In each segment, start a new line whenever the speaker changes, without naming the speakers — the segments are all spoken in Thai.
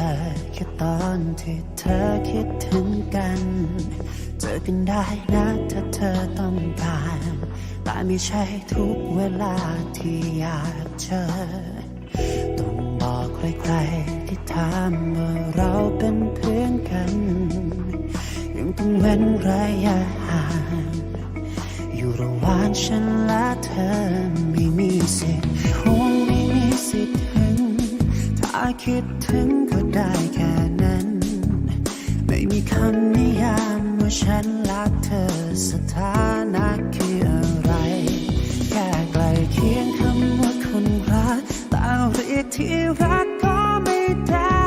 อแค่ตอนที่เธอคิดถึงกัน เจอกันได้นะถ้าเธอต้องการ แต่ไม่ใช่ทุกเวลาที่อยากเจอ ต้องบอกใครๆที่ถามว่าเราเป็นเพื่อนกัน ยังต้องเว้นระยะห่างอยู่ระหว่างฉันและเธอ คิดถึงก็ได้แค่นั้น ไม่มีคำนิยามว่าฉันรักเธอสถานะคืออะไร แค่ใกลเคียงคำว่าคนรักแต่เรียกที่รักก็ไม่ได้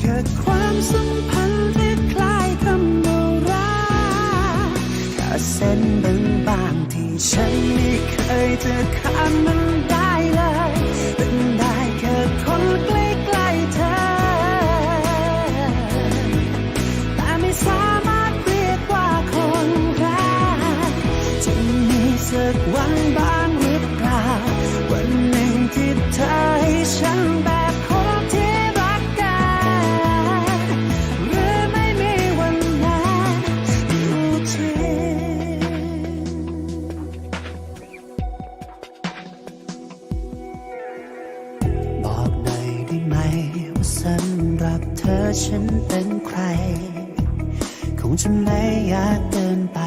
เกิดความสัมพันธ์ที่คล้ายคำว่ารักแค่เส้นบางๆที่ฉันไม่เคยจะข้ามมันได้เลยเป็นได้ วันบ้างหรือเปล่าวันหนึ่งที่เธอให้ฉันแบบคนที่รักกันหรือไม่มีวันนั้นอยู่จริงบอกหน่อยได้ไหมว่าสำหรับเธอฉันเป็นใคร คงจะไม่อยากเดินไป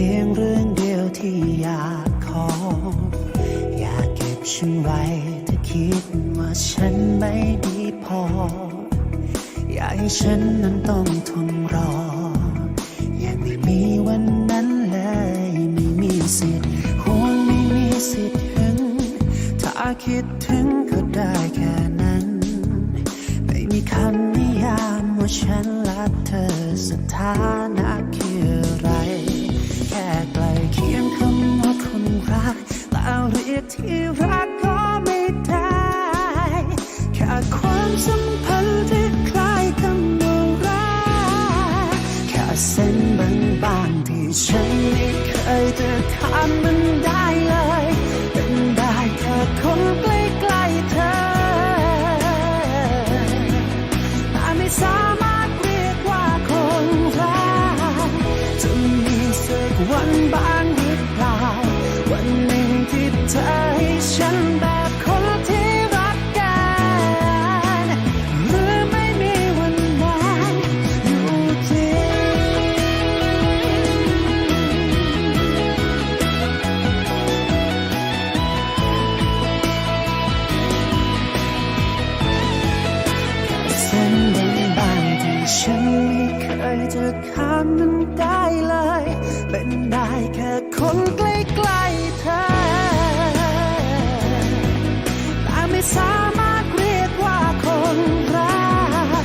พียงเรื่องเดียวที่อยากขอ อยากเก็บฉันไว้ถ้าคิดว่าฉันไม่ดีพอ อยากให้ฉันนั้นต้องทนรอยังไม่มีวันนั้นเลย ไม่มีสิทธิ์คงไม่มีสิทธิ์ถึง ถ้าคิดถึงก็ได้แค่นั้น ไม่มีคำนิยามว่าฉันรักเธอสถานะคืออะไร ใกล้เคียงคำว่าคนรักแต่เรียกที่รักก็ไม่ได้แค่ความสัมพันธ์ที่คล้ายคำว่ารักแค่เส้นบางๆที่ฉันไม่เคยจะข้ามมันได้ วันบ้างหรือเปล่า วันหนึ่งที่เธอให้ฉันแบบคนที่รักกันหรือไม่มีวันนั้นอยู่จริงเส้นบางๆที่ฉันไม่เคยจะข้ามมันได้เลยเป็นได้ แค่คนใกล้ๆเธอ แต่ไม่สามารถเรียกว่าคนรัก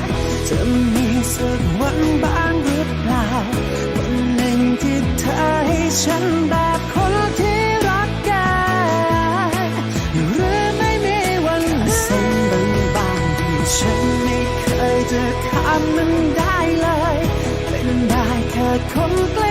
จะมีสักวันบ้างหรือเปล่า วันหนึ่งที่เธอให้ฉันแบบคนที่รักกันหรือไม่มีวันเส้นบางที่ฉันไม่เคยจะข้ามมันได้เลย เป็นได้แค่คนใกล้